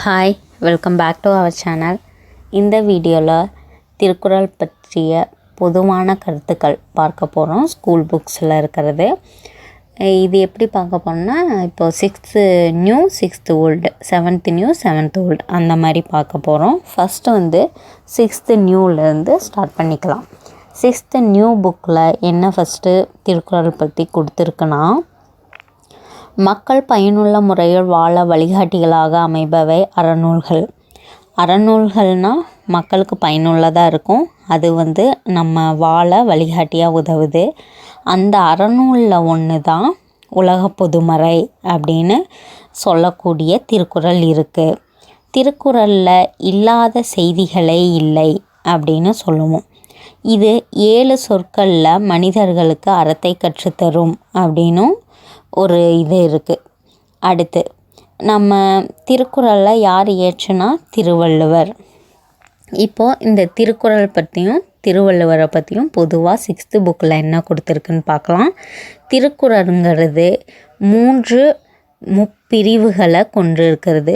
Hi welcome back to our channel இந்த வீடியோவில் திருக்குறள் பற்றிய பொதுவான கருத்துக்கள் பார்க்க போகிறோம் ஸ்கூல் புக்ஸில் இருக்கிறது. இது எப்படி பார்க்க போனோம்னா இப்போ sixth new sixth old seventh new seventh old அந்த மாதிரி பார்க்க போகிறோம் ஃபஸ்ட்டு வந்து சிக்ஸ்த்து நியூலேருந்து ஸ்டார்ட் பண்ணிக்கலாம். சிக்ஸ்த்து நியூ புக்கில் என்ன ஃபஸ்ட்டு திருக்குறள் பற்றி கொடுத்துருக்குன்னா மக்கள் பயனுள்ள முறையில் வாழ வழிகாட்டிகளாக அமைபவை அறநூல்கள். அறநூல்கள்னால் மக்களுக்கு பயனுள்ளதாக இருக்கும். அது வந்து நம்ம வாழ வழிகாட்டியாக உதவுது. அந்த அறநூலில் ஒன்று தான் உலக பொதுமறை அப்படின்னு சொல்லக்கூடிய திருக்குறள் இருக்குது திருக்குறளில் இல்லாத செய்திகளே இல்லை அப்படின்னு சொல்லுவோம். இது ஏழு சொற்களில் மனிதர்களுக்கு அறத்தை கற்றுத்தரும் அப்படின்னும் ஒரு இது இருக்குது அடுத்து நம்ம திருக்குறளில் யார் இயற்றுனா திருவள்ளுவர். இப்போது இந்த திருக்குறள் பற்றியும் திருவள்ளுவரை பற்றியும் பொதுவாக சிக்ஸ்த்து புக்கில் என்ன கொடுத்துருக்குன்னு பார்க்கலாம். திருக்குறளுங்கிறது மூன்று முப்பிரிவுகளை கொண்டு இருக்கிறது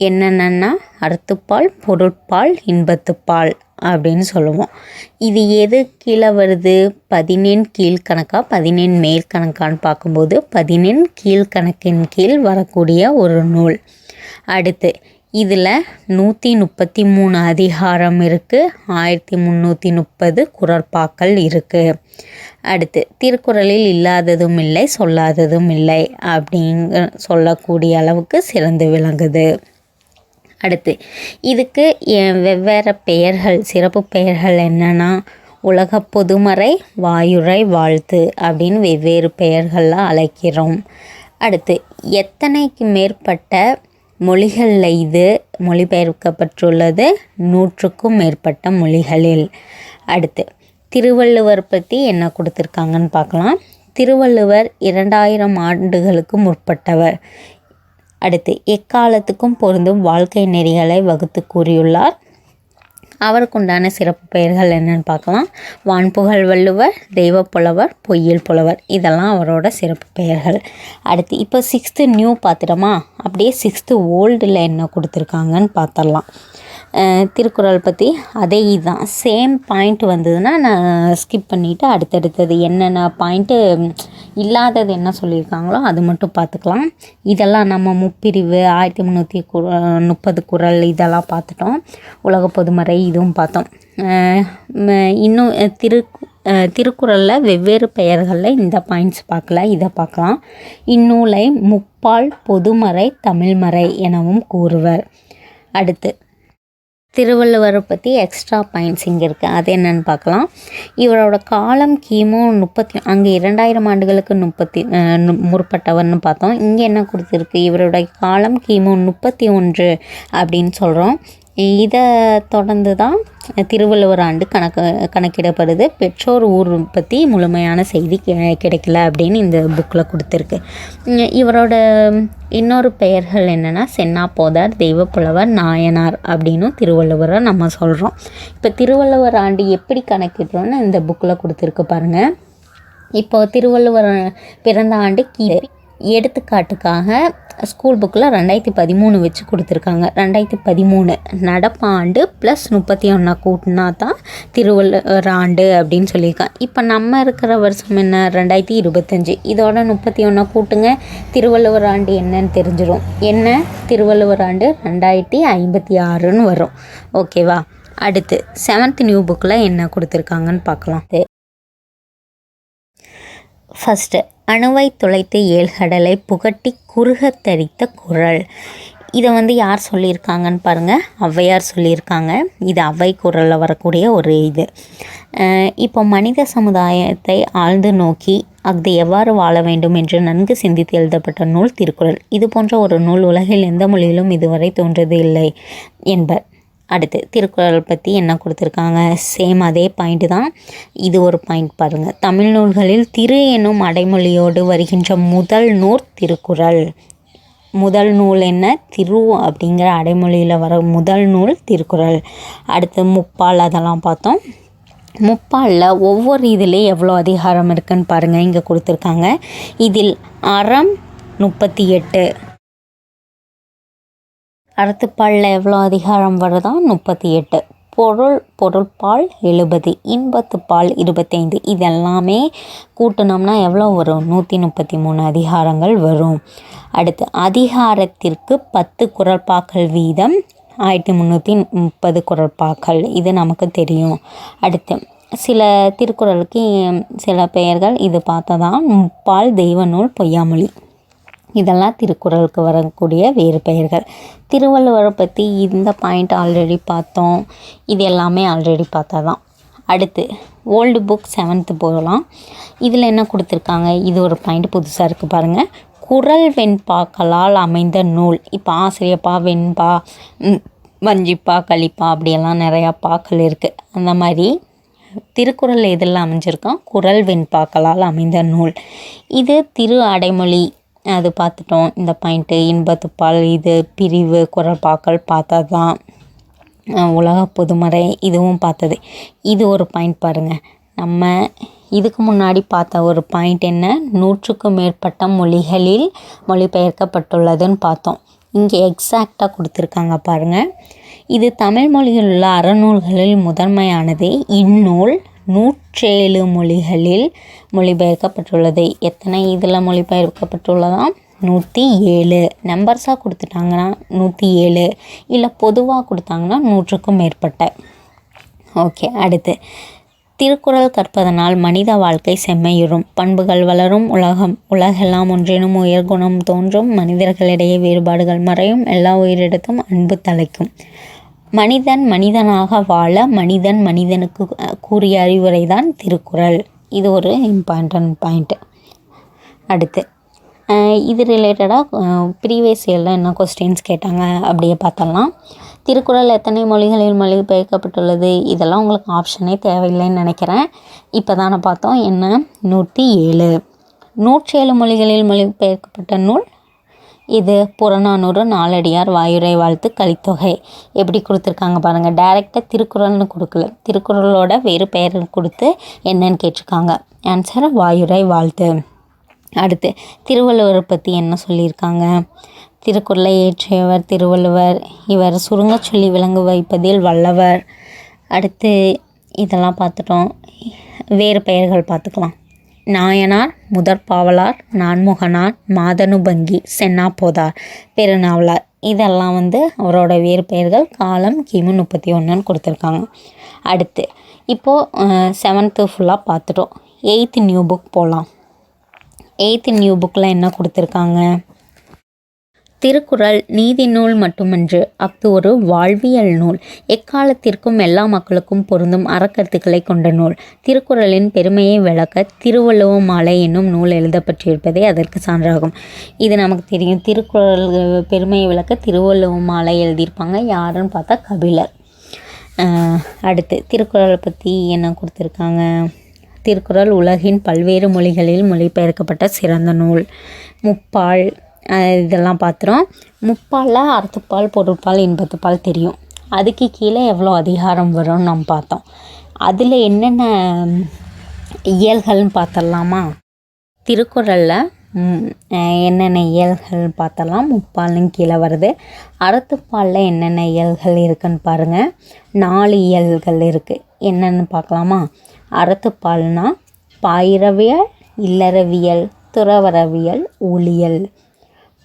என்னென்னா அறத்துப்பால் பொருட்பால் இன்பத்துப்பால். அப்படின்னு சொல்லுவோம். இது எது கீழே வருது? பதினெண் கீழ்கணக்கா பதினெண் மேற்கணக்கான்னு பார்க்கும்போது பதினெண் கீழ்கணக்கின் கீழ் வரக்கூடிய ஒரு நூல். அடுத்து இதில் நூற்றி முப்பத்தி மூணு அதிகாரம் இருக்குது ஆயிரத்தி முந்நூற்றி முப்பது குரற்பாக்கள் இருக்குது அடுத்து திருக்குறளில் இல்லாததும் இல்லை சொல்லாததும் இல்லை அப்படிங்க சொல்லக்கூடிய அளவுக்கு சிறந்து விளங்குது. அடுத்து. இதுக்கு வெவ்வேறு பெயர்கள் சிறப்பு பெயர்கள் என்னென்னா உலக பொதுமறை வாயுரை வாழ்த்து அப்படின்னு வெவ்வேறு பெயர்களில் அழைக்கிறோம். அடுத்து எத்தனைக்கு மேற்பட்ட மொழிகளில் இது மொழிபெயர்க்கப்பட்டுள்ளது? நூற்றுக்கும் மேற்பட்ட மொழிகளில். அடுத்து திருவள்ளுவர் பற்றி என்ன கொடுத்துருக்காங்கன்னு பார்க்கலாம். திருவள்ளுவர் இரண்டாயிரம் ஆண்டுகளுக்கு முற்பட்டவர். அடுத்து எக்காலத்துக்கும் பொருந்தும் வாழ்க்கை நெறிகளை வகுத்து கூறியுள்ளார். அவருக்குண்டான சிறப்பு பெயர்கள் என்னென்னு பார்க்கலாம். வான்புகழ் வள்ளுவர் தெய்வ புலவர் பொய்யில் புலவர். இதெல்லாம் அவரோட சிறப்பு பெயர்கள். அடுத்து இப்போ சிக்ஸ்த்து நியூ பார்த்துட்டோமா? அப்படியே சிக்ஸ்த்து ஓல்டில் என்ன கொடுத்துருக்காங்கன்னு பார்த்துடலாம். திருக்குறள் பற்றி அதே இதுதான். சேம் பாயிண்ட் வந்ததுன்னா நான் ஸ்கிப் பண்ணிவிட்டு அடுத்தடுத்தது என்னென்ன பாயிண்ட்டு இல்லாதது என்ன சொல்லியிருக்காங்களோ அது மட்டும் பார்த்துக்கலாம். இதெல்லாம் நம்ம முப்பிரிவு ஆயிரத்தி முந்நூற்றி கு முப்பது குறள் இதெல்லாம் பார்த்துட்டோம். உலக பொதுமறை இதுவும் பார்த்தோம். இன்னும் திரு திருக்குறளில் வெவ்வேறு பெயர்களில் இந்த பாயிண்ட்ஸ் பார்க்கல இதை பார்க்கலாம். இந்நூலை முப்பால் பொதுமறை தமிழ்மறை எனவும் கூறுவர். அடுத்து திருவள்ளுவரை பற்றி எக்ஸ்ட்ரா பாயிண்ட்ஸ் இங்கே இருக்குது அது என்னென்னு பார்க்கலாம். இவரோட காலம் கிமு முப்பத்தி அங்கே இரண்டாயிரம் ஆண்டுகளுக்கு முப்பத்தி முற்பட்டவர்னு பார்த்தோம். இங்கே என்ன கொடுத்துருக்கு? இவரோட காலம் கிமு முப்பத்தி ஒன்று அப்படின்னு சொல்கிறோம் இதை தொடர்ந்து தான் திருவள்ளுவர் ஆண்டு கணக்கு கணக்கிடப்படுது. பெற்றோர் ஊர் பற்றி முழுமையான செய்தி கிடைக்கல அப்படின்னு இந்த புக்கில் கொடுத்துருக்கு. இவரோட இன்னொரு பெயர்கள் என்னென்னா சென்னாப்போதார் தெய்வப்புலவர் நாயனார் அப்படின்னும் திருவள்ளுவரை நம்ம சொல்கிறோம் இப்போ திருவள்ளுவர் ஆண்டு எப்படி கணக்கிடுறோன்னு இந்த புக்கில் கொடுத்துருக்கு பாருங்கள் இப்போ திருவள்ளுவர் பிறந்த ஆண்டு கி எடுத்துக்காட்டுக்காக ஸ்கூல் புக்கில் ரெண்டாயிரத்தி பதிமூணு வச்சு கொடுத்துருக்காங்க. ரெண்டாயிரத்தி பதிமூணு நடப்பாண்டு ப்ளஸ் முப்பத்தி ஒன்றா கூட்டினா தான் திருவள்ளுவர் ஆண்டு அப்படின்னு சொல்லியிருக்கான் இப்போ நம்ம இருக்கிற வருஷம் என்ன? ரெண்டாயிரத்தி இருபத்தஞ்சி. இதோட முப்பத்தி ஒன்றா கூட்டுங்க. திருவள்ளுவர் ஆண்டு என்னன்னு தெரிஞ்சிடும் என்ன? திருவள்ளுவர் ஆண்டு ரெண்டாயிரத்தி ஐம்பத்தி ஆறுன்னு வரும். ஓகேவா அடுத்து செவன்த் நியூ புக்கில் என்ன கொடுத்துருக்காங்கன்னு பார்க்கலாம். ஃபஸ்ட்டு அணுவை துளைத்து ஏழ்கடலை புகட்டி குறுகத் தரித்த குரல். இதை வந்து யார் சொல்லியிருக்காங்கன்னு பாருங்கள் ஔவையார் சொல்லியிருக்காங்க. இது ஔவை குரலில் வரக்கூடிய ஒரு இது. இப்போ மனித சமுதாயத்தை ஆழ்ந்து நோக்கி அது எவ்வாறு வாழ வேண்டும் என்று நன்கு சிந்தித்து எழுதப்பட்ட நூல் திருக்குறள். இது போன்ற ஒரு நூல் உலகில் எந்த மொழியிலும் இதுவரை தோன்றது இல்லை என்பர். அடுத்து திருக்குறள் பற்றி என்ன கொடுத்துருக்காங்க? சேம் அதே பாயிண்ட் தான். இது ஒரு பாயிண்ட் பாருங்கள் தமிழ் நூல்களில் திரு என்னும் அடைமொழியோடு வருகின்ற முதல் நூல் திருக்குறள். முதல் நூல் என்ன? திரு அப்படிங்கிற அடைமொழியில் வர முதல் நூல் திருக்குறள். அடுத்து முப்பால் அதெல்லாம் பார்த்தோம். முப்பாலில் ஒவ்வொரு இதுலேயும் எவ்வளோ அதிகாரம் இருக்குன்னு பாருங்கள் இங்கே கொடுத்துருக்காங்க. இதில் அறம் முப்பத்தி எட்டு. அறத்துப்பாலில் எவ்வளோ அதிகாரம் வருதா? முப்பத்தி எட்டு. பொருள் பொருள்பால் எழுபது இன்பத்து பால் இருபத்தைந்து. இதெல்லாமே கூட்டினோம்னா எவ்வளோ வரும்? நூற்றி முப்பத்தி மூணு அதிகாரங்கள் வரும். அடுத்து அதிகாரத்திற்கு பத்து குரல்பாக்கள் வீதம். ஆயிரத்தி முந்நூற்றி முப்பது குரல்பாக்கள். இது நமக்கு தெரியும். அடுத்து சில திருக்குறளுக்கு சில பெயர்கள் இது பார்த்ததான் முப்பால் தெய்வ நூல் பொய்யாமொழி. இதெல்லாம் திருக்குறளுக்கு வரக்கூடிய வேறு பெயர்கள். திருவள்ளுவரை பற்றி இந்த பாயிண்ட் ஆல்ரெடி பார்த்தோம். இது எல்லாமே ஆல்ரெடி பார்த்தா தான் அடுத்து ஓல்டு புக் செவன்த்து போகலாம். இதில் என்ன கொடுத்துருக்காங்க? இது ஒரு பாயிண்ட் புதுசாக இருக்குது பாருங்கள் குரல் வெண்பாக்களால் அமைந்த நூல். இப்போ ஆசிரியப்பா வெண்பா வஞ்சிப்பா களிப்பா அப்படியெல்லாம் நிறையா பாக்கள் இருக்குது அந்த மாதிரி திருக்குறள் எதில் அமைஞ்சிருக்கான் குரல் வெண்பாக்களால் அமைந்த நூல். இது திரு அடைமொழி அது பார்த்துட்டோம். இந்த பாயிண்ட்டு இன்பத்துப்பால் இது பிரிவு குரல்பாக்கள் பார்த்தா தான் உலக பொதுமறை இதுவும் பார்த்தது. இது ஒரு பாயிண்ட் பாருங்கள் நம்ம இதுக்கு முன்னாடி பார்த்த ஒரு பாயிண்ட் என்ன? நூற்றுக்கும் மேற்பட்ட மொழிகளில் மொழிபெயர்க்கப்பட்டுள்ளதுன்னு பார்த்தோம். இங்கே எக்ஸாக்டாக கொடுத்துருக்காங்க பாருங்கள் இது தமிழ் மொழியில் உள்ள அறநூல்களில் முதன்மையானது இந்நூல் நூற்றேழு மொழிகளில் மொழிபெயர்க்கப்பட்டுள்ளது. எத்தனை இதில் மொழிபெயர்க்கப்பட்டுள்ளதாம்? நூற்றி ஏழு. நம்பர்ஸாக கொடுத்துட்டாங்கன்னா நூற்றி ஏழு. இல்லை பொதுவாக கொடுத்தாங்கன்னா நூற்றுக்கும் மேற்பட்ட. ஓகே அடுத்து. திருக்குறள் கற்பதனால் மனித வாழ்க்கை செம்மையுறும். பண்புகள் வளரும். உலகம் உலகெல்லாம் ஒன்றினும் உயர்குணம் தோன்றும். மனிதர்களிடையே வேறுபாடுகள் மறையும். எல்லா உயிரிடத்தும் அன்பு தலைக்கும் மனிதன் மனிதனாக வாழ மனிதன் மனிதனுக்கு கூறிய அறிவுரை தான் திருக்குறள். இது ஒரு இம்பார்ட்டன்ட் பாயிண்ட்டு அடுத்து இது ரிலேட்டடாக ப்ரீவியஸ் என்ன கொஸ்டின்ஸ் கேட்டாங்க அப்படியே பார்த்தலாம். திருக்குறள் எத்தனை மொழிகளில் மொழிபெயர்க்கப்பட்டுள்ளது? இதெல்லாம் உங்களுக்கு ஆப்ஷனே தேவையில்லைன்னு நினைக்கிறேன். இப்போ தானே பார்த்தோம். என்ன? நூற்றி ஏழு. நூற்றி ஏழு மொழிகளில் மொழிபெயர்க்கப்பட்ட நூல் இது புறநானூறு நாலடியார் வாயுரை வாழ்த்து கலித்தொகை. எப்படி கொடுத்துருக்காங்க பாருங்கள் டைரெக்டாக திருக்குறள்னு கொடுக்கல. திருக்குறளோட வேறு பெயர் கொடுத்து என்னன்னு கேட்டிருக்காங்க. ஆன்சர் வாயுரை வாழ்த்து. அடுத்து திருவள்ளுவரை பற்றி என்ன சொல்லியிருக்காங்க? திருக்குறளை இயற்றியவர் திருவள்ளுவர். இவர் சுருங்க சொல்லி விளங்கு வைப்பதில் வல்லவர். அடுத்து இதெல்லாம் பார்த்துட்டோம். வேறு பெயர்கள் பார்த்துக்கலாம். நாயனார் முதற் பாவலார் நான்முகனார் மாதனுபங்கி சென்னாப்போதார் பெருநாவலார். இதெல்லாம் வந்து அவரோட வேறு பெயர்கள் காலம் கிமு முப்பத்தி ஒன்றுன்னு கொடுத்துருக்காங்க. அடுத்து இப்போது செவன்த்து ஃபுல்லாக பார்த்துட்டோம். எயித்து நியூ புக் போகலாம் எயித்து நியூ புக்கில் என்ன கொடுத்துருக்காங்க? திருக்குறள் நீதி நூல் மட்டுமன்று அஃது ஒரு வாழ்வியல் நூல். எக்காலத்திற்கும் எல்லா மக்களுக்கும் பொருந்தும் அறக்கருத்துக்களை கொண்ட நூல். திருக்குறளின் பெருமையை விளக்க திருவள்ளுவ மாலை என்னும் நூல் எழுதப்பட்டிருப்பதே அதற்கு சான்றாகும். இது நமக்கு தெரியும். திருக்குறள் பெருமையை விளக்க திருவள்ளுவ மாலை எழுதியிருப்பாங்க. யாருன்னு பார்த்தா கபிலர். அடுத்து திருக்குறளை பற்றி என்ன கொடுத்துருக்காங்க? திருக்குறள் உலகின் பல்வேறு மொழிகளில் மொழிபெயர்க்கப்பட்ட சிறந்த நூல். முப்பால் இதெல்லாம் பார்த்துரும் முப்பாலில் அறத்துப்பால் பொருட்பால் இன்பத்துப்பால் தெரியும். அதுக்கு கீழே எவ்வளோ அதிகாரம் வரும்னு நம்ம பார்த்தோம். அதில் என்னென்ன இயல்கள்னு பார்த்துடலாமா திருக்குறளில் என்னென்ன இயல்கள் பார்த்தலாம் முப்பால்னு கீழே வருது. அறத்துப்பாலில் என்னென்ன இயல்கள் இருக்குன்னு பாருங்கள் நாலு இயல்கள் இருக்குது என்னென்னு பார்க்கலாமா அறத்துப்பால்னா பாயிரவியல் இல்லறவியல் துறவரவியல் ஊழியல்.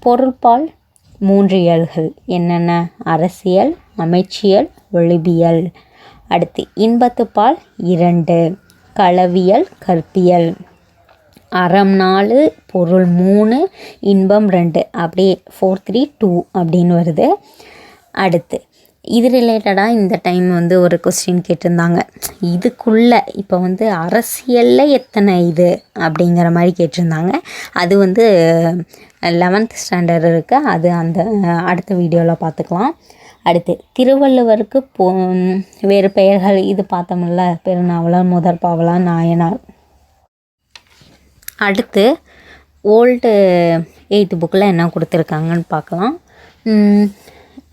பொருள்பால் மூன்று இயல்கள் என்னென்ன? அரசியல் அமைச்சியல் ஒளிபியல் அடுத்து இன்பத்துப்பால் இரண்டு. களவியல் கற்பியல். அறம் நாலு பொருள் மூணு இன்பம் ரெண்டு. அப்படியே ஃபோர் த்ரீ டூ அப்படின்னு வருது. அடுத்து இது ரிலேட்டடாக இந்த டைம் வந்து ஒரு கொஸ்டின் கேட்டிருந்தாங்க. இதுக்குள்ளே இப்போ வந்து அரசியலில் எத்தனை இது அப்படிங்கிற மாதிரி கேட்டிருந்தாங்க. அது வந்து லெவன்த் ஸ்டாண்டர்ட் இருக்குது அது அந்த அடுத்த வீடியோவில் பார்த்துக்கலாம் அடுத்து திருவள்ளுவருக்கு போ வேறு பெயர்கள். இது பார்த்தோம்ல பெருநாவலர் முதற்பாவலர் நாயனார். அடுத்து ஓல்டு எயித்து புக்கில் என்ன கொடுத்துருக்காங்கன்னு பார்க்கலாம்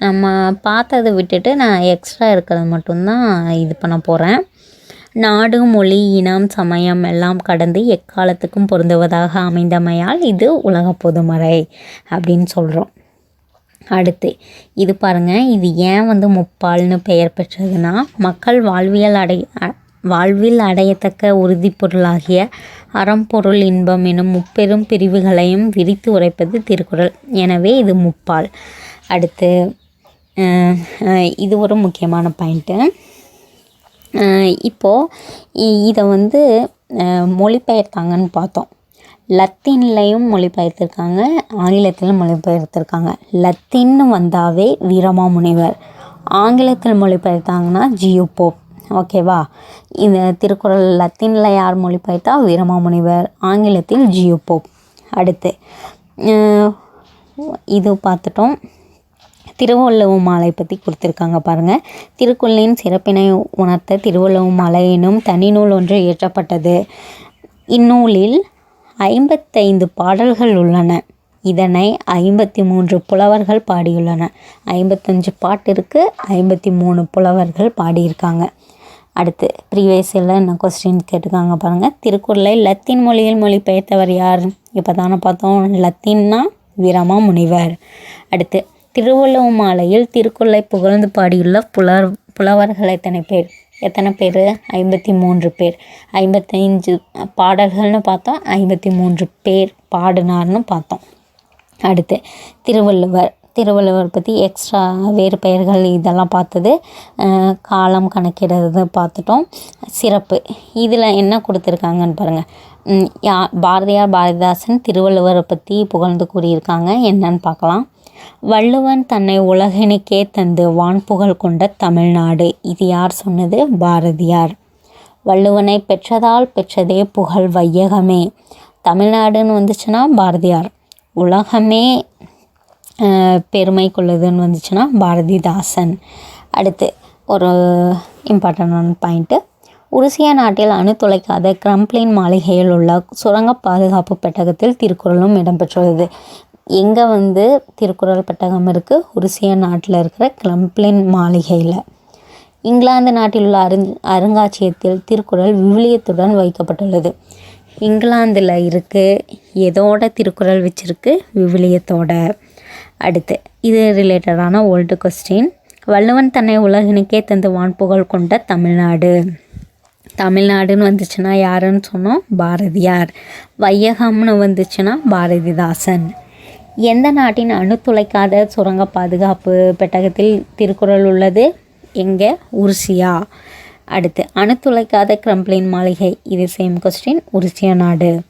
நம்ம பார்த்ததை விட்டுட்டு நான் எக்ஸ்ட்ரா இருக்கிறது மட்டும்தான் இது பண்ண போகிறேன் நாடு மொழி இனம் சமயம் எல்லாம் கடந்து எக்காலத்துக்கும் பொருந்துவதாக அமைந்தமையால் இது உலக பொதுமறை அப்படின்னு சொல்கிறோம் அடுத்து இது பாருங்கள் இது ஏன் வந்து முப்பால்னு பெயர் பெற்றதுன்னா மக்கள் வாழ்வியல் அடை வாழ்வில் அடையத்தக்க உறுதிப்பொருளாகிய அறம்பொருள் இன்பம் எனும் முப்பெரும் பிரிவுகளையும் விரித்து உரைப்பது திருக்குறள். எனவே இது முப்பால். அடுத்து இது ஒரு முக்கியமான பாயிண்ட்டு. இப்போது இதை வந்து மொழிபெயர்த்தாங்கன்னு பார்த்தோம். லத்தீன்லையும் மொழிபெயர்த்திருக்காங்க ஆங்கிலத்திலும் மொழிபெயர்த்திருக்காங்க. லத்தீன்னு வந்தாவே வீரமாமுனிவர் ஆங்கிலத்தில் மொழிபெயர்த்தாங்கன்னா ஜியோ போப். ஓகேவா இந்த திருக்குறள் லத்தீனில் யார் மொழிபெயர்த்தா வீரமாமுனிவர் ஆங்கிலத்தில் ஜியோ போப். அடுத்து இது பார்த்துட்டோம். திருவள்ளுவ மாலை பற்றி கொடுத்துருக்காங்க பாருங்கள் திருக்குறளின் சிறப்பினை உணர்த்த திருவள்ளுவ மாலை எனும் தனிநூல் ஒன்று இயற்றப்பட்டது. இந்நூலில் ஐம்பத்தைந்து பாடல்கள் உள்ளன. இதனை ஐம்பத்தி மூன்று புலவர்கள் பாடியுள்ளனர் ஐம்பத்தஞ்சு பாட்டு இருக்குது ஐம்பத்தி மூணு புலவர்கள் பாடியிருக்காங்க. அடுத்து ப்ரீவியஸில் என்ன கொஸ்டின் கேட்டுக்காங்க பாருங்கள் திருக்குறளை லத்தீன் மொழியில் மொழிபெயர்த்தவர் யார்? இப்போ தானே பார்த்தோம். லத்தீன்னா வீரமா முனிவர். அடுத்து திருவள்ளுவ மாலையில் திருக்குறளை புகழ்ந்து பாடியுள்ள புலர் புலவர்கள் எத்தனை பேர்? எத்தனை பேர்? ஐம்பத்தி மூன்று பேர். ஐம்பத்தஞ்சு பாடல்கள்னு பார்த்தோம் ஐம்பத்தி மூன்று பேர் பாடினார்னு பார்த்தோம். அடுத்து திருவள்ளுவர். திருவள்ளுவர் பற்றி எக்ஸ்ட்ரா வேறு பெயர்கள் இதெல்லாம் பார்த்தது காலம் கணக்கிடுறது பார்த்துட்டோம். சிறப்பு. இதில் என்ன கொடுத்துருக்காங்கன்னு பாருங்கள் யா பாரதியார் பாரதிதாசன் திருவள்ளுவரை பற்றி புகழ்ந்து கூறியிருக்காங்க. என்னன்னு பார்க்கலாம். வள்ளுவன் தன்னை உலகனுக்கே தந்து வான்புகழ் கொண்ட தமிழ்நாடு. இது யார் சொன்னது? பாரதியார். வள்ளுவனை பெற்றதால் பெற்றதே புகழ் வையகமே. தமிழ்நாடுன்னு வந்துச்சுன்னா பாரதியார். உலகமே பெருமை கொள்ளுதுன்னு வந்துச்சுன்னா பாரதிதாசன். அடுத்து ஒரு இம்பார்ட்டண்டான பாயிண்ட்டு உருசிய நாட்டில் அணு துளைக்காத கிரம்ப்ளின் மாளிகையில் உள்ள சுரங்க பாதுகாப்பு பெட்டகத்தில் திருக்குறளும் இடம்பெற்றுள்ளது. எங்கே வந்து திருக்குறள் பெட்டகம் இருக்குது உருசிய நாட்டில் இருக்கிற கிரம்ப்ளின் மாளிகையில். இங்கிலாந்து நாட்டில் உள்ள அருங் அருங்காட்சியகத்தில் திருக்குறள் விவிலியத்துடன் வைக்கப்பட்டுள்ளது. இங்கிலாந்தில் இருக்குது எதோட திருக்குறள் வச்சுருக்கு? விவிலியத்தோட. அடுத்து இது ரிலேட்டடான ஓல்டு கொஸ்டின் வள்ளுவன் தன்னை உலகினுக்கே தந்து வான்புகழ் கொண்ட தமிழ்நாடு. தமிழ்நாடுன்னு வந்துச்சுன்னா யாருன்னு சொன்னோம்? பாரதியார். வையகம்னு வந்துச்சுன்னா பாரதிதாசன். எந்த நாட்டின் அணுத்துளைக்காத சுரங்க பாதுகாப்பு பெட்டகத்தில் திருக்குறள் உள்ளது? எங்கே? உருசியா. அடுத்து அணுத்துளைக்காத கிரம்ப்ளின் மாளிகை. இது சேம் கொஸ்டின் உருசிய நாடு.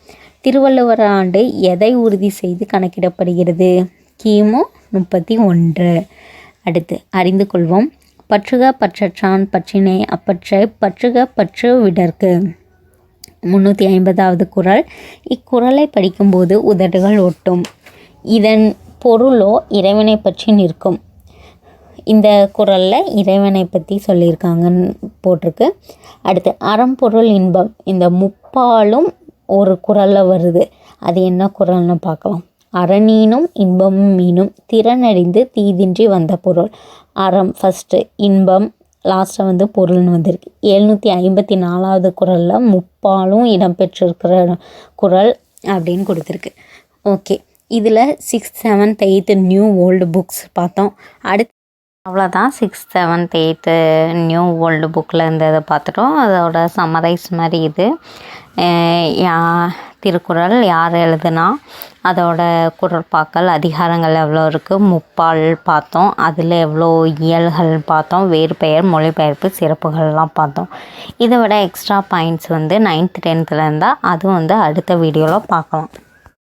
திருவள்ளுவர் ஆண்டு எதை உறுதி செய்து கணக்கிடப்படுகிறது? கிமு முப்பத்தி ஒன்று. அடுத்து அறிந்து கொள்வோம். பற்றுக பற்றற்றான் பற்றினை அப்பற்றை பற்றுக பற்று விடற்கு. முந்நூற்றி ஐம்பதாவது குறள் இக்குறளை படிக்கும்போது உதடுகள் ஒட்டும். இதன் பொருளோ இறைவனை பற்றி நிற்கும். இந்த குறளில் இறைவனை பற்றி சொல்லியிருக்காங்கன்னு போட்டிருக்கு. அடுத்து அறம்பொருள் இன்பம். இந்த முப்பாலும் ஒரு குறளில் வருது. அது என்ன குரல்னு பார்க்கலாம். அறனீனும் இன்பமும் மீனும் திறனறிந்து தீதின்றி வந்த பொருள். அறம் ஃபஸ்ட்டு இன்பம் லாஸ்ட்டாக வந்து பொருள்னு வந்திருக்கு. எழுநூற்றி ஐம்பத்தி நாலாவது குறளில் முப்பாலும் இடம்பெற்றிருக்கிற குறள் அப்படின்னு கொடுத்துருக்கு. ஓகே இதில் sixth seventh eighth new old books பார்த்தோம். அடுத்து அவ்வளோதான் sixth seventh eighth new old புக்கில் இருந்ததை பார்த்துட்டோம். அதோட சம்மரைஸ் மாதிரி இது. யா திருக்குறள் யார் எழுதுனா அதோட குரற்பாக்கள் அதிகாரங்கள் எவ்வளோ இருக்குது முப்பால் பார்த்தோம். அதில் எவ்வளோ இயல்கள் பார்த்தோம் வேறு பெயர் மொழிபெயர்ப்பு சிறப்புகள்லாம் பார்த்தோம். இதை விட எக்ஸ்ட்ரா பாயிண்ட்ஸ் வந்து நைன்த் டென்த்தில் இருந்தால் அதுவும் வந்து அடுத்த வீடியோவில் பார்க்கலாம்.